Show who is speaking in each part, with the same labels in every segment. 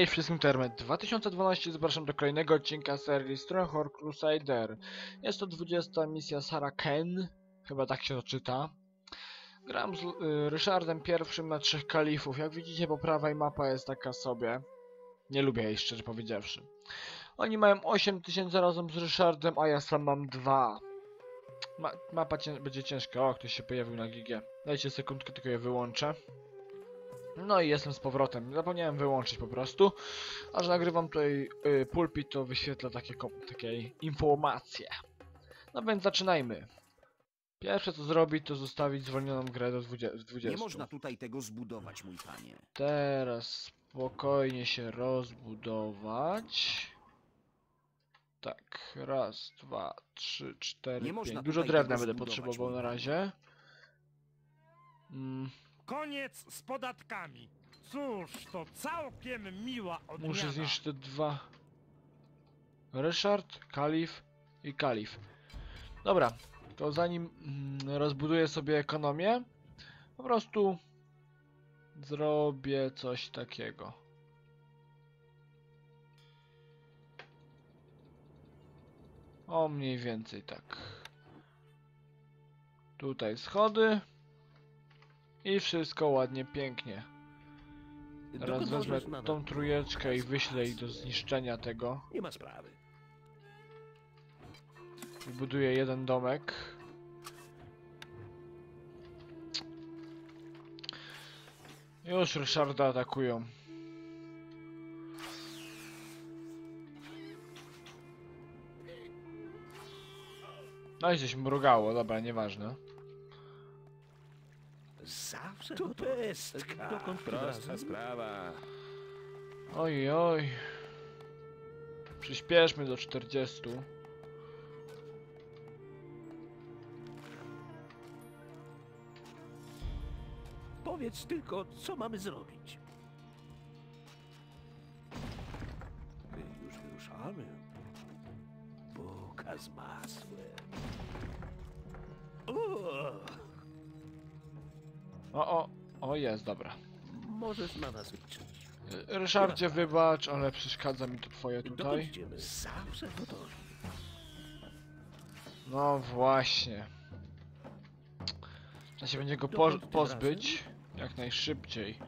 Speaker 1: Hej wszystkim Termet 2012 zapraszam do kolejnego odcinka serii Stronghold Crusader. Jest to 20 misja Sarah Ken, chyba tak się to czyta. Gram z y, Ryszardem pierwszym na trzech kalifów. Jak widzicie po prawej mapa jest taka sobie. Nie lubię jej szczerze powiedziawszy. Oni mają 8000 razem z Ryszardem, a ja sam mam 2. Ma mapa będzie ciężka. O, ktoś się pojawił na gigę. Dajcie sekundkę, tylko je wyłączę. No i jestem z powrotem. Zapomniałem wyłączyć po prostu. A że nagrywam tutaj y, pulpit, to wyświetla takie, takie informacje. No więc zaczynajmy. Pierwsze co zrobić, to zostawić zwolnioną grę do 20. 20.
Speaker 2: Nie można tutaj tego zbudować, mój panie.
Speaker 1: Teraz spokojnie się rozbudować. Tak, raz, dwa, trzy, cztery,
Speaker 2: Nie
Speaker 1: pięć. Dużo drewna będę potrzebował na razie. Mm,
Speaker 3: Koniec z podatkami. Cóż, to całkiem miła odmiana.
Speaker 1: muszę zniszczyć te dwa. Ryszard, Kalif i Kalif. Dobra, to zanim mm, rozbuduję sobie ekonomię, po prostu zrobię coś takiego. O, mniej więcej tak. Tutaj schody. I wszystko ładnie, pięknie. Teraz wezmę tą trójeczkę i wyślę ich do zniszczenia tego.
Speaker 4: Nie ma sprawy.
Speaker 1: Wybuduję jeden domek. Już Ryszarda atakują. No i coś mrugało, dobra, nieważne.
Speaker 4: Zawsze to pestka. Dokąd
Speaker 2: Prosta
Speaker 4: razem?
Speaker 2: sprawa.
Speaker 1: Oj, oj. Przyspieszmy do 40.
Speaker 4: Powiedz tylko, co mamy zrobić.
Speaker 1: Jest, dobra.
Speaker 4: możesz na nas liczyć.
Speaker 1: Ryszardzie, wybacz, ale przeszkadza mi to twoje tutaj.
Speaker 4: Zawsze gotowi.
Speaker 1: No właśnie. Trzeba się będzie go po
Speaker 4: tym
Speaker 1: pozbyć jak najszybciej.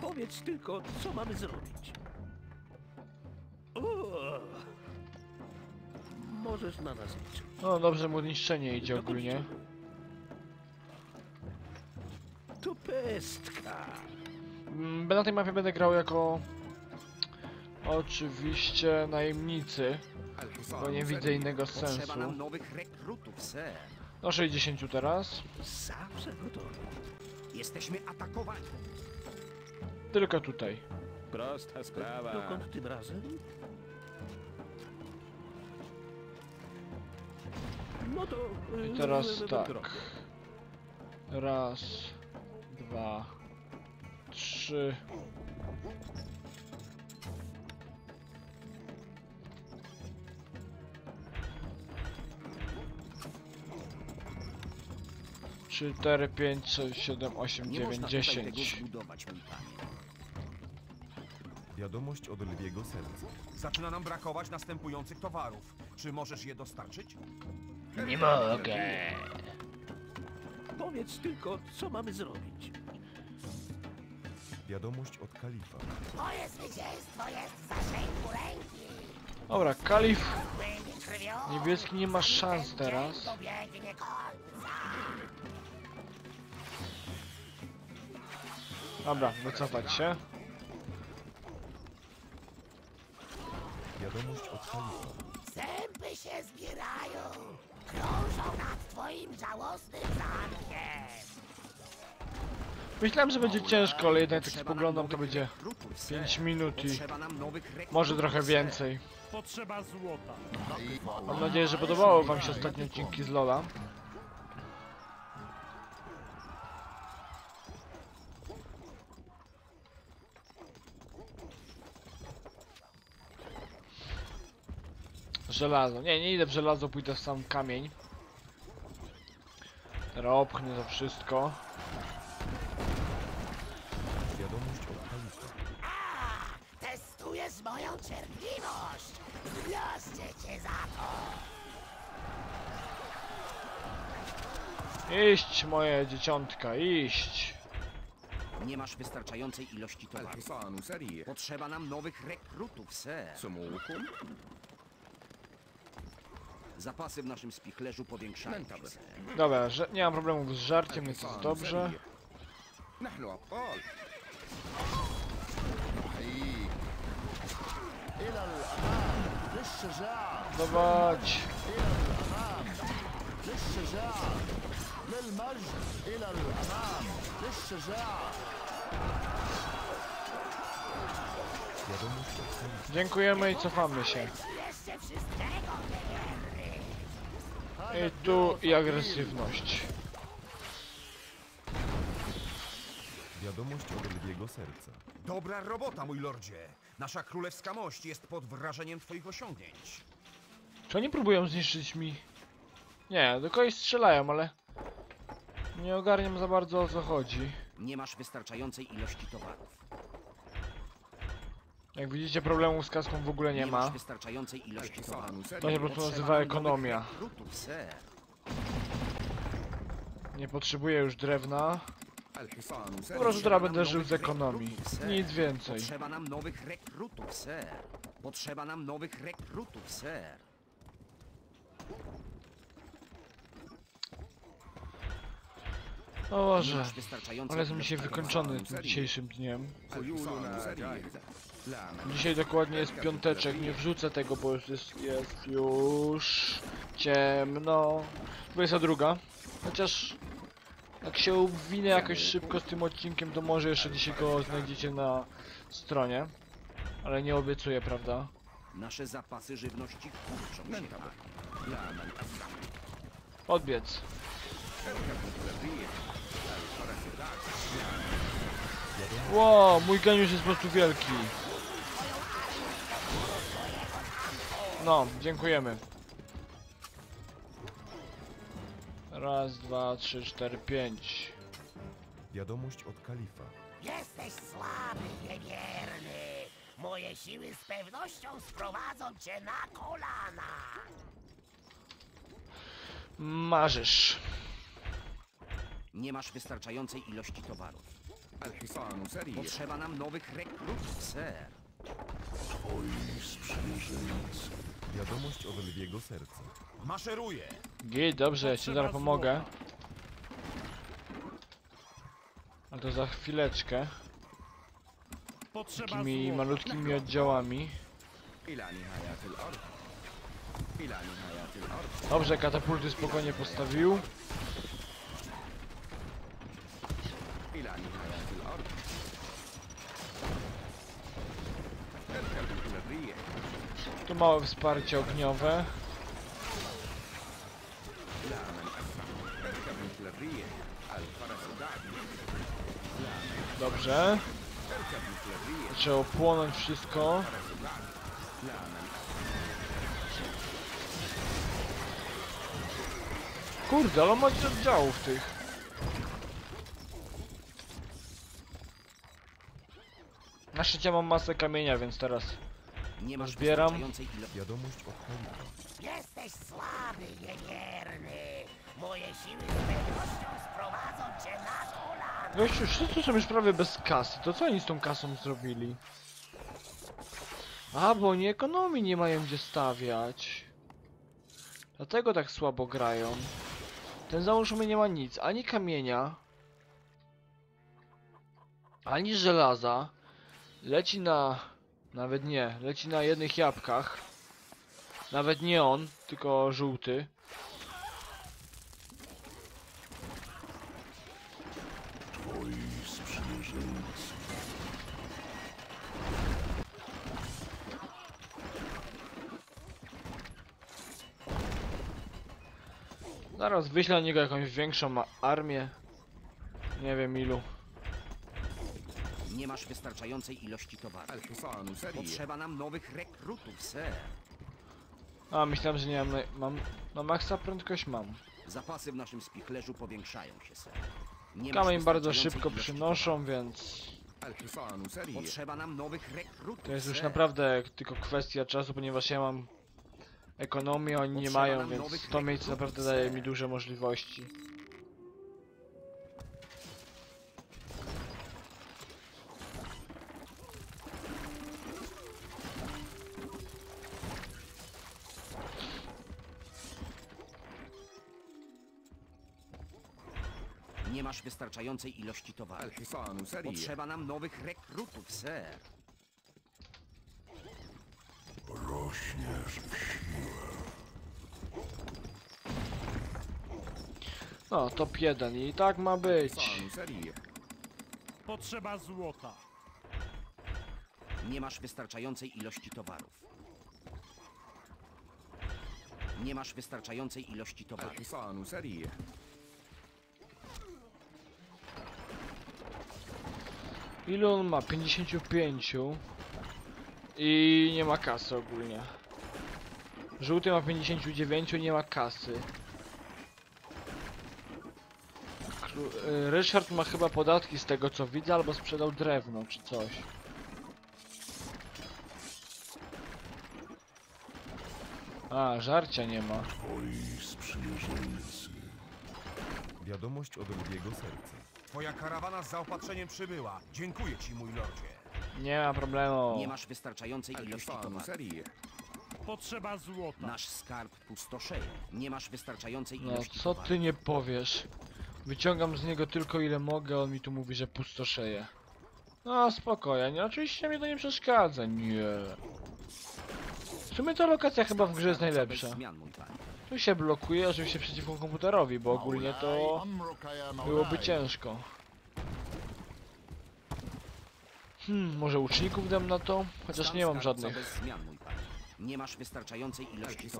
Speaker 4: Powiedz tylko, co mamy zrobić. Na nas.
Speaker 1: No dobrze mu niszczenie idzie
Speaker 4: Dokąd
Speaker 1: ogólnie.
Speaker 4: To pestka.
Speaker 1: Mm, Na tej mapie będę grał jako oczywiście najemnicy. Bo nie widzę innego sensu.
Speaker 2: Potrzeba nam nowych rekrutów, sir.
Speaker 1: No 60 teraz.
Speaker 4: Zawsze gotowi.
Speaker 2: Jesteśmy atakowani.
Speaker 1: Tylko tutaj.
Speaker 2: Prosta sprawa.
Speaker 4: Dokąd tym razem? No to...
Speaker 1: I
Speaker 4: y,
Speaker 1: teraz tak. Raz, dwa, trzy. Cztery, pięć, sześć, siedem, osiem, dziewięć, dziesięć.
Speaker 5: Wiadomość od lwiego serca.
Speaker 6: Zaczyna nam brakować następujących towarów. Czy możesz je dostarczyć?
Speaker 1: Nie mogę.
Speaker 4: Powiedz tylko, co mamy zrobić.
Speaker 5: Wiadomość od kalifa.
Speaker 7: Moje zwycięstwo jest w zasięgu ręki.
Speaker 1: Dobra, kalif niebieski nie ma szans teraz. Dobra, wycofać się.
Speaker 5: Wiadomość od kalifa.
Speaker 7: Zęby się zbierają. Krążą nad twoim żałosnym zamkiem.
Speaker 1: Myślałem, że będzie ciężko, ale jednak tak spoglądam to będzie
Speaker 2: rekrutów, sir.
Speaker 1: 5 minut i może trochę więcej.
Speaker 3: Potrzeba złota.
Speaker 1: Mam nadzieję, że podobały wam się ostatnie odcinki z Lola. żelazo. Nie, nie idę w żelazo, pójdę w sam kamień. Ropchnę to wszystko.
Speaker 5: Wiadomość od
Speaker 7: Halifa. Testujesz moją cierpliwość! Zgloszczę cię za to!
Speaker 1: Iść, moje dzieciątka, iść!
Speaker 2: Nie masz wystarczającej ilości
Speaker 8: towarów.
Speaker 2: Potrzeba nam nowych rekrutów, ser.
Speaker 8: Co mu
Speaker 2: Zapasy w naszym spichlerzu powiększają się,
Speaker 8: منتظر
Speaker 2: ser.
Speaker 1: Dobra, że nie mam problemów z żarciem, więc jest
Speaker 8: الحصان
Speaker 1: dobrze.
Speaker 8: سريع. نحن أبطال نحييك
Speaker 1: Dawać.
Speaker 5: Wiadomość od kalifa.
Speaker 1: Dziękujemy i cofamy się. I tu i agresywność.
Speaker 5: Wiadomość od lwiego serca.
Speaker 6: Dobra robota, mój lordzie. Nasza królewska mość jest pod wrażeniem twoich osiągnięć.
Speaker 1: Czy oni próbują zniszczyć mi? Nie, do kogoś strzelają, ale... Nie ogarniam za bardzo o co chodzi.
Speaker 2: Nie masz wystarczającej ilości towarów.
Speaker 1: Jak widzicie problemu z kaską w ogóle nie ma. To się po prostu nazywa ekonomia. Nie potrzebuję już drewna. Po prostu teraz będę żył z ekonomii. Nic więcej.
Speaker 2: Potrzeba nam nowych rekrutów, ser. Potrzeba nam nowych rekrutów, ser.
Speaker 1: O Boże, ale jestem dzisiaj wykończony tym dzisiejszym dniem. Dzisiaj dokładnie jest piąteczek, nie wrzucę tego, bo już jest, jest już ciemno. 22. Chociaż jak się uwinę jakoś szybko z tym odcinkiem, to może jeszcze dzisiaj go znajdziecie na stronie. Ale nie obiecuję, prawda?
Speaker 2: Nasze zapasy żywności kurczą się.
Speaker 1: Odbiec. Wow, mój geniusz jest po prostu wielki. No, dziękujemy. Raz, dwa, trzy, cztery, pięć.
Speaker 5: Wiadomość od kalifa.
Speaker 7: Jesteś słaby, niewierny! Moje siły z pewnością sprowadzą cię na kolana!
Speaker 1: Marzysz.
Speaker 2: Nie masz wystarczającej ilości towarów. Potrzeba nam nowych rekrutów, ser.
Speaker 5: Twoi sprzymierzeńcy Wiadomość o jego serce.
Speaker 6: Maszeruje!
Speaker 1: Git, dobrze, ja ci zaraz pomogę. A to za chwileczkę. Takimi malutkimi oddziałami. Dobrze, katapulty spokojnie postawił. Małe wsparcie ogniowe. Dobrze. Zaczęło płonąć wszystko. Kurde, ale ma oddziałów tych. Na szczęście mam masę kamienia, więc teraz
Speaker 2: nie masz
Speaker 1: Zbieram.
Speaker 2: wystarczającej ilości.
Speaker 5: Wiadomość od kalifa.
Speaker 7: Jesteś słaby, niewierny. Moje siły z pewnością sprowadzą cię na kolana.
Speaker 1: Gościu, wszyscy są już prawie bez kasy. To co oni z tą kasą zrobili? A, bo oni ekonomii nie mają gdzie stawiać. Dlatego tak słabo grają. Ten załóżmy nie ma nic, ani kamienia, ani żelaza. Leci na... Nawet nie, leci na jednych jabłkach. Nawet nie on, tylko żółty. Zaraz wyślę niego jakąś większą armię. Nie wiem ilu.
Speaker 2: Nie masz wystarczającej ilości
Speaker 8: towaru.
Speaker 2: Potrzeba nam nowych rekrutów, sir.
Speaker 1: A, myślałem, że nie mam... mam no maksa prędkość mam.
Speaker 2: Zapasy w naszym spichlerzu powiększają się, sir. Nie
Speaker 1: Kamień bardzo szybko przynoszą, więc...
Speaker 2: Potrzeba nam nowych rekrutów,
Speaker 1: To jest już naprawdę tylko kwestia czasu, ponieważ ja mam ekonomię, oni nie mają, więc to miejsce naprawdę daje mi duże możliwości.
Speaker 2: wystarczającej ilości towaru. Potrzeba nam nowych rekrutów, ser. Rośniesz w siłę.
Speaker 1: No, top jeden i tak ma być.
Speaker 3: Potrzeba złota.
Speaker 2: Nie masz wystarczającej ilości towarów. Nie masz wystarczającej ilości towarów.
Speaker 1: Ile on ma? 55 I nie ma kasy ogólnie. Żółty ma 59 nie ma kasy. Kru y, Ryszard ma chyba podatki z tego co widzę albo sprzedał drewno czy coś. A, żarcia nie ma.
Speaker 5: Wiadomość od drugiego serca.
Speaker 6: Twoja karawana z zaopatrzeniem przybyła. Dziękuję ci, mój lordzie.
Speaker 1: Nie ma problemu.
Speaker 2: Nie masz wystarczającej ilości towarów.
Speaker 3: Potrzeba złota.
Speaker 2: Nasz skarb pustoszeje. Nie masz wystarczającej
Speaker 1: No co ty nie powiesz? Wyciągam z niego tylko ile mogę, on mi tu mówi, że pustoszeje. No spokojnie, no, oczywiście mnie to nie przeszkadza, nie. W sumie ta lokacja chyba w grze jest najlepsza.
Speaker 2: Zmian, mój panie.
Speaker 1: Tu się blokuje oczywiście przeciwko komputerowi, bo ogólnie to byłoby ciężko. Hmm, może uczników dam na to? Chociaż nie mam żadnych.
Speaker 2: Nie masz wystarczającej ilości.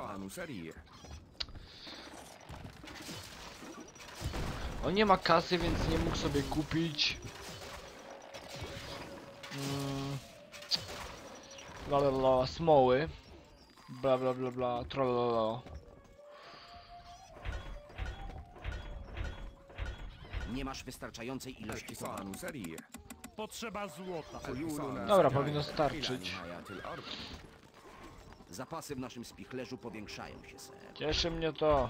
Speaker 1: On nie ma kasy, więc nie mógł sobie kupić. Mm. Bla bla bla, smoły. Bla bla bla bla.
Speaker 2: Nie masz wystarczającej ilości towarów.
Speaker 8: الحصان سريع
Speaker 3: Potrzeba złota.
Speaker 8: خيولنا
Speaker 1: Dobra,
Speaker 8: سريعة
Speaker 1: powinno
Speaker 8: إلى
Speaker 1: starczyć.
Speaker 8: نهاية الأرض
Speaker 2: Zapasy w naszym spichlerzu powiększają się, ser.
Speaker 1: Cieszy mnie to.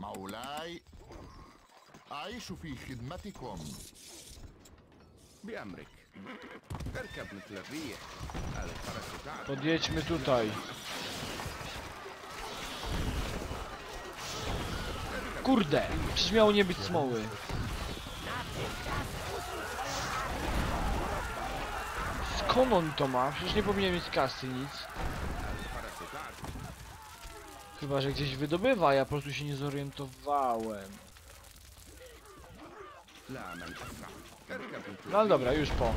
Speaker 9: مولاي أعيش في خدمتكم
Speaker 8: بأمرك اركب مثل الريح الفرس تعرف
Speaker 1: Podjedźmy tutaj. Kurde, przecież miało nie być smoły. Skąd on to ma? Przecież nie powinien mieć kasy nic. Chyba, że gdzieś wydobywa, ja po prostu się nie zorientowałem. No dobra, już po.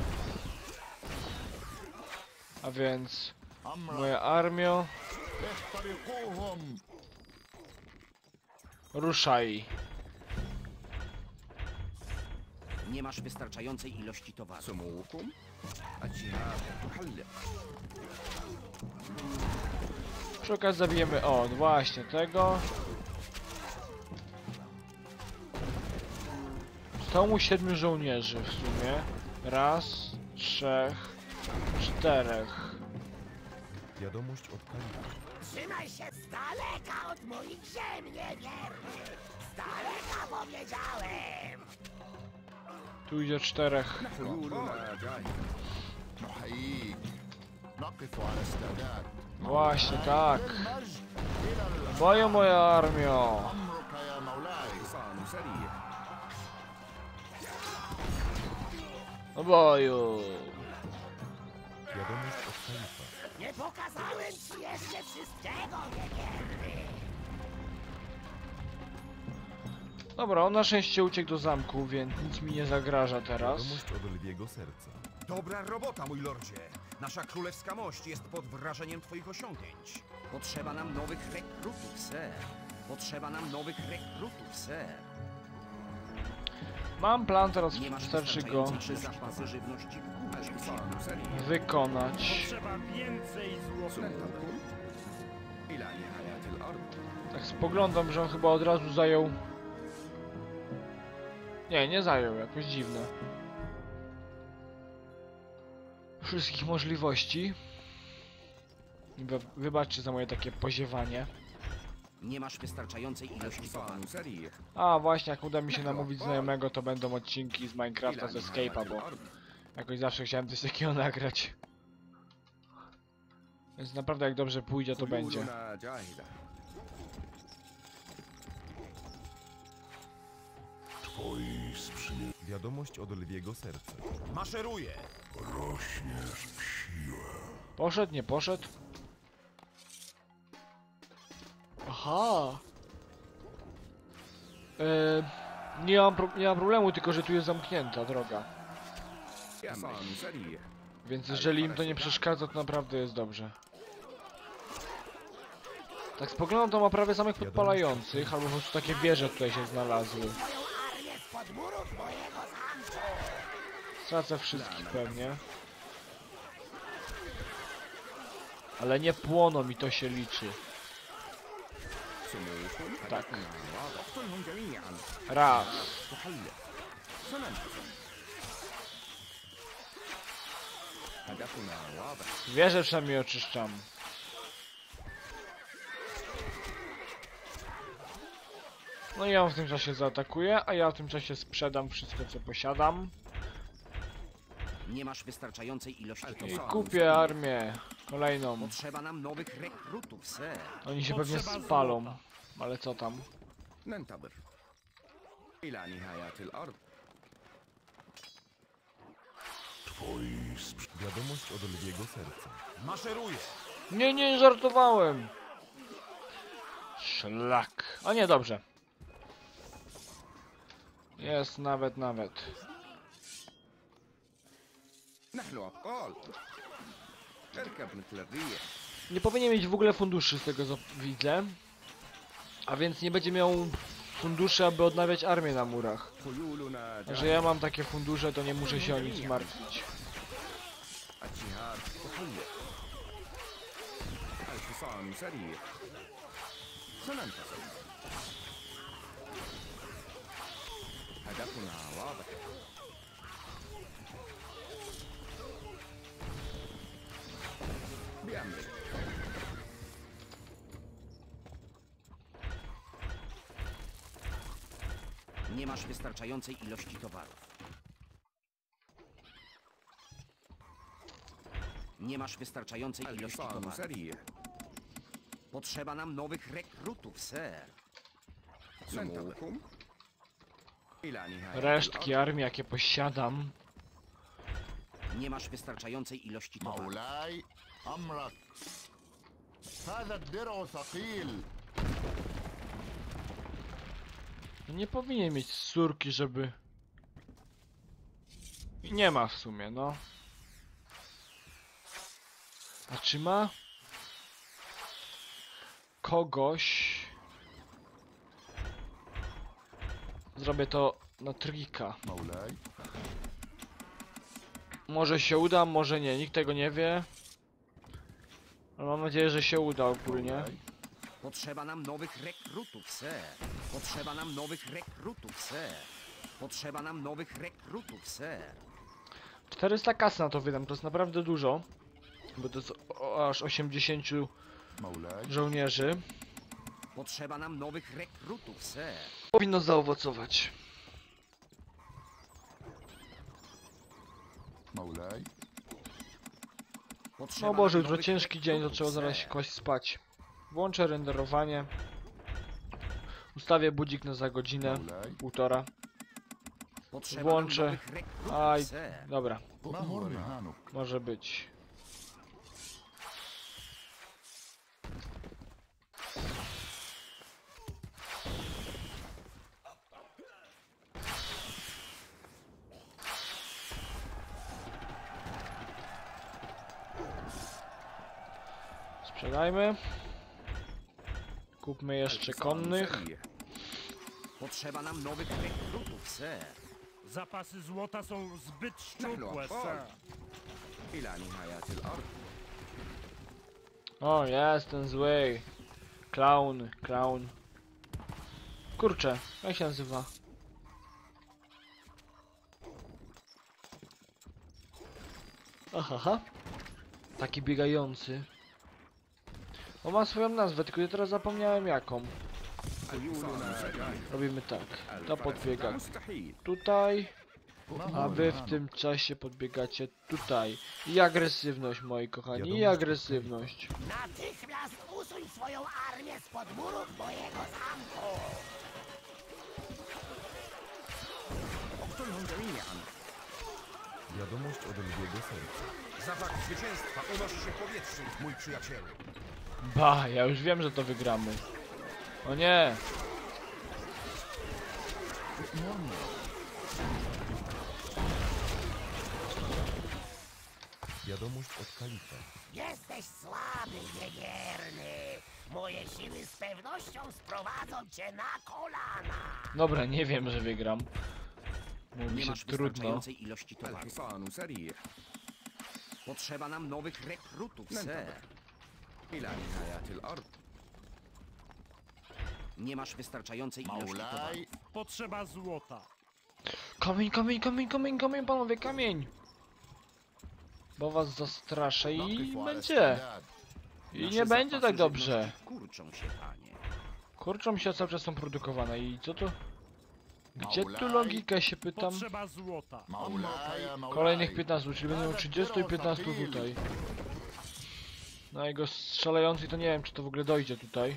Speaker 1: A więc... Moja
Speaker 9: armia...
Speaker 1: Ruszaj.
Speaker 2: Nie masz wystarczającej ilości
Speaker 8: towaru. Co mu?
Speaker 1: A ci zabijemy, o, no właśnie tego. Zostało mu siedmiu żołnierzy w sumie. Raz, trzech, czterech.
Speaker 5: Wiadomość od Kalina.
Speaker 7: Trzymaj się z daleka od moich rzem, niewierny! Z daleka powiedziałem!
Speaker 1: Tu idzie czterech.
Speaker 9: No.
Speaker 1: Właśnie tak. Boją moja armio. No boju.
Speaker 5: Wiadomość
Speaker 7: pokazałem ci jeszcze wszystkiego!
Speaker 1: Dobra, on na szczęście uciekł do zamku, więc nic mi nie zagraża teraz.
Speaker 5: Od serca.
Speaker 6: Dobra robota, mój lordzie! Nasza królewska mość jest pod wrażeniem twoich osiągnięć.
Speaker 2: Potrzeba nam nowych rekrutów, ser. Potrzeba nam nowych rekrutów, ser.
Speaker 1: Mam plan teraz,
Speaker 2: Nie masz
Speaker 1: go.
Speaker 2: żywności w
Speaker 1: wykonać. Tak spoglądam, że on chyba od razu zajął... Nie, nie zajął, jakoś dziwne. Wszystkich możliwości. Wybaczcie za moje takie poziewanie.
Speaker 2: Nie masz wystarczającej ilości.
Speaker 1: A właśnie, jak uda mi się namówić znajomego, to będą odcinki z Minecrafta z Escape'a, bo Jakoś zawsze chciałem coś takiego nagrać. Więc naprawdę jak dobrze pójdzie, to będzie.
Speaker 8: Twoi.
Speaker 5: Wiadomość od lwiego serca.
Speaker 6: Maszeruje! Rośniesz w siłę.
Speaker 1: Poszedł, nie poszedł? Aha! Yy, nie, mam nie mam problemu, tylko że tu jest zamknięta droga. Więc jeżeli im to nie przeszkadza, to naprawdę jest dobrze. Tak spoglądam, to ma prawie samych podpalających, albo po prostu takie wieże tutaj się znalazły. Stracę wszystkich pewnie. Ale nie płoną mi to się liczy. Tak. Raz.
Speaker 8: تحلق سننتصر هدفنا واضح
Speaker 1: Wieże przynajmniej oczyszczam. No i ja w tym czasie zaatakuję, a ja w tym czasie sprzedam wszystko co posiadam.
Speaker 2: Nie masz wystarczającej ilości
Speaker 1: I
Speaker 2: towaru.
Speaker 1: kupię armię. Kolejną.
Speaker 2: Potrzeba nam nowych rekrutów, ser.
Speaker 1: Oni się pewnie
Speaker 3: Potrzeba
Speaker 1: spalą.
Speaker 3: złota.
Speaker 1: Ale co tam?
Speaker 8: ننتظر إلى نهاية الأرض
Speaker 5: Wiadomość od lwiego serca.
Speaker 6: Maszeruję!
Speaker 1: Nie, nie, żartowałem! Szlak. O nie, dobrze. Jest nawet, nawet. Nie powinien mieć w ogóle funduszy z tego co widzę. A więc nie będzie miał funduszy, aby odnawiać armię na murach. Że ja mam takie fundusze, to nie muszę się o nic martwić.
Speaker 8: الجهاد تحلق الحصان سريع سننتصر هدفنا واضح بأمرك
Speaker 2: Nie masz wystarczającej ilości towarów. Nie masz wystarczającej ilości
Speaker 8: الحصان
Speaker 2: towarów.
Speaker 8: سريع
Speaker 2: Potrzeba nam nowych rekrutów, ser.
Speaker 8: سموكم إلى نهاية
Speaker 1: Resztki armii, jakie posiadam.
Speaker 2: Nie masz wystarczającej ilości towarów.
Speaker 9: مولاي أمرك هذا الدرع ثقيل
Speaker 1: No Nie powinien mieć córki, żeby... I nie ma w sumie, no. A czy ma kogoś... Zrobię to na trika. Może się uda, może nie. Nikt tego nie wie. Ale mam nadzieję, że się uda ogólnie.
Speaker 2: Potrzeba nam nowych rekrutów, se. Potrzeba nam nowych rekrutów, se. Potrzeba nam nowych rekrutów, se.
Speaker 1: 400 kas na to wydam, to jest naprawdę dużo bo to jest o, aż 80 żołnierzy.
Speaker 2: Potrzeba nam nowych rekrutów.
Speaker 1: Powinno zaowocować. No Boże, jutro ciężki dzień, to trzeba zaraz się kłaść spać. Włączę renderowanie. Ustawię budzik na za godzinę, półtora. Włączę. Aj, dobra. Może być. Strzelajmy. Kupmy jeszcze konnych.
Speaker 2: Potrzeba nam nowych rekrutów, ser.
Speaker 3: Zapasy złota są zbyt szczupłe.
Speaker 1: O, jest ten zły. Clown, clown. Kurczę, jak się nazywa? Aha. Taki biegający. Bo ma swoją nazwę, tylko ja teraz zapomniałem jaką. Robimy tak.
Speaker 8: Ta
Speaker 1: podbiega tutaj. A wy w tym czasie podbiegacie tutaj. I agresywność, moi kochani, i agresywność.
Speaker 7: Natychmiast usuń swoją armię z podmurów mojego zamku!
Speaker 5: Wiadomość od Lwiego Serca.
Speaker 6: Zapach zwycięstwa unosi się w powietrzu, mój przyjacielu.
Speaker 1: Ba, ja już wiem, że to wygramy. O nie!
Speaker 5: Wiadomość od kalifa.
Speaker 7: Jesteś słaby, niewierny. Moje siły z pewnością sprowadzą cię na kolana.
Speaker 1: Dobra, nie wiem, że wygram. Mówi się trudno.
Speaker 2: ilości
Speaker 8: towarów. No,
Speaker 2: Potrzeba nam nowych rekrutów,
Speaker 8: no,
Speaker 2: ser.
Speaker 8: إلى نهايات الأرض
Speaker 2: Nie masz wystarczającej ilości towaru.
Speaker 9: مولاي
Speaker 3: Potrzeba złota.
Speaker 1: Kamień, kamień, kamień, kamień, kamień, panowie, kamień! Bo was zastraszę i
Speaker 9: نقف على
Speaker 1: będzie.
Speaker 9: استعداد
Speaker 1: I
Speaker 2: Nasze
Speaker 1: nie będzie
Speaker 2: zapasy
Speaker 1: tak dobrze.
Speaker 2: żywności Kurczą się, panie.
Speaker 1: Kurczą się cały czas są produkowane i co to? Gdzie tu
Speaker 9: Maulaj.
Speaker 1: logikę się pytam?
Speaker 3: Potrzeba złota.
Speaker 9: مولاي يا مولاي
Speaker 1: Kolejnych 15, czyli będą 30 i 15 tutaj. Na jego strzelający to nie wiem, czy to w ogóle dojdzie tutaj.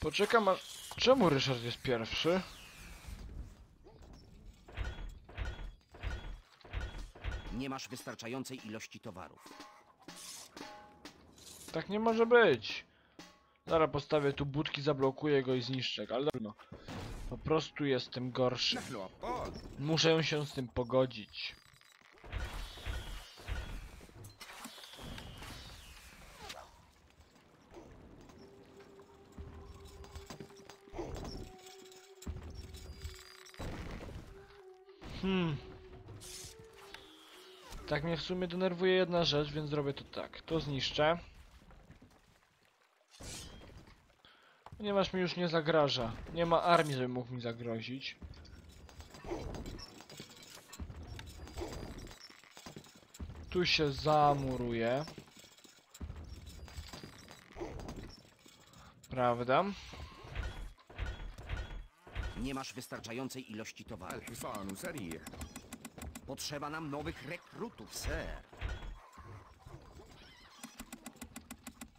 Speaker 1: Poczekam, a czemu Ryszard jest pierwszy?
Speaker 2: Nie masz wystarczającej ilości towarów.
Speaker 1: Tak nie może być. Zaraz postawię tu budki, zablokuję go i zniszczę, ale no. Po prostu jestem gorszy. Muszę się z tym pogodzić. Hmm. Tak mnie w sumie denerwuje jedna rzecz, więc zrobię to tak. To zniszczę. Ponieważ mi już nie zagraża. Nie ma armii, żeby mógł mi zagrozić. Tu się zamuruje. Prawda?
Speaker 2: Nie masz wystarczającej ilości
Speaker 8: towarów.
Speaker 2: Potrzeba nam nowych rekrutów, ser.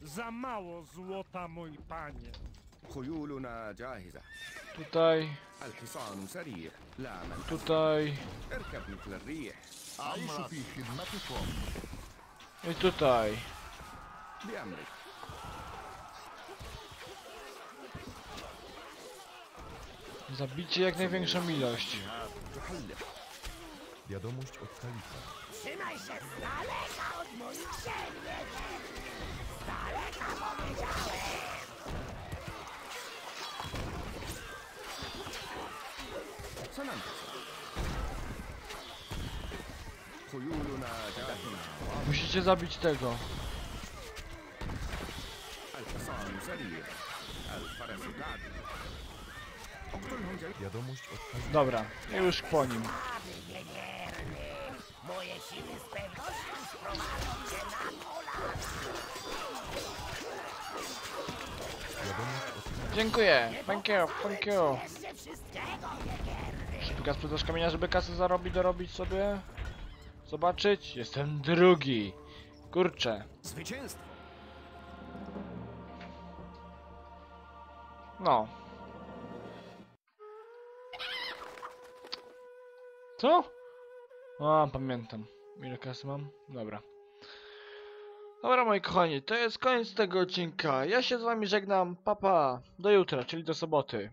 Speaker 3: Za mało złota, mój panie.
Speaker 8: خيولنا جاهزة
Speaker 1: Tutaj,
Speaker 8: الحصان سريع لا من
Speaker 1: tutaj
Speaker 8: اركب مثل الريح
Speaker 9: أعيش في خدمتكم
Speaker 1: i tutaj.
Speaker 8: بأمرك
Speaker 1: Zabicie jak największą ilość.
Speaker 8: تحلق
Speaker 5: Wiadomość od kalifa.
Speaker 7: Trzymaj się z daleka od moich ziem, niewierny! Z daleka powiedziałem!
Speaker 1: Musicie zabić tego. Dobra, już po nim.
Speaker 7: Moje siły z pewnością sprowadzą cię na
Speaker 5: pola.
Speaker 1: Dziękuję, thank you, thank you. Szybka sprzedaż kamienia, żeby kasę zarobić, dorobić sobie. Zobaczyć. Jestem drugi. Kurczę.
Speaker 2: Zwycięstwo!
Speaker 1: No. Co? A, pamiętam. Ile kasy mam? Dobra. Dobra, moi kochani, to jest koniec tego odcinka. Ja się z wami żegnam. Papa. Pa. Do jutra, czyli do soboty.